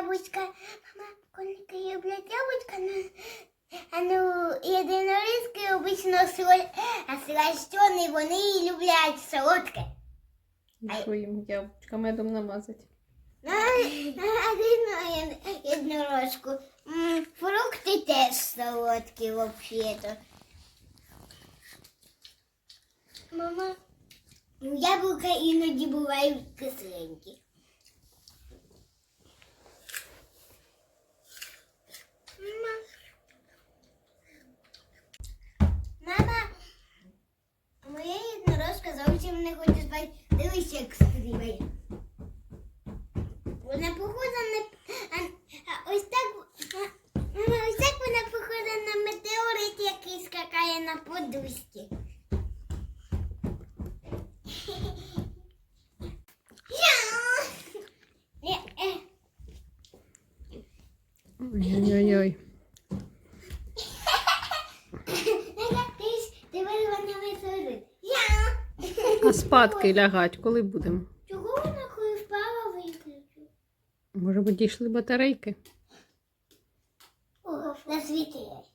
яблучка. Мама, коники люблять яблучка, но... А ну, єдинорізки обично соль, а слащені вони люблять солодке. І що їм яблучка медом намазати. На, на одну єдинорожку. М, Фрукти теж солодкі, взагалі-то. Мама, ну, яблука іноді бувають кисленькі. Не хоче спати. Дивись, як стрімає. Вона похожа на а, ось так. Мама, ось так вона похожа на метеорит, який скакає на подушці. Е, е. Ой-ой-ой. Ж тепер вона метеорит. А спадки лягать, коли будемо? Чого вона коли впала виключу? Може б дійшли батарейки? На засвітилась.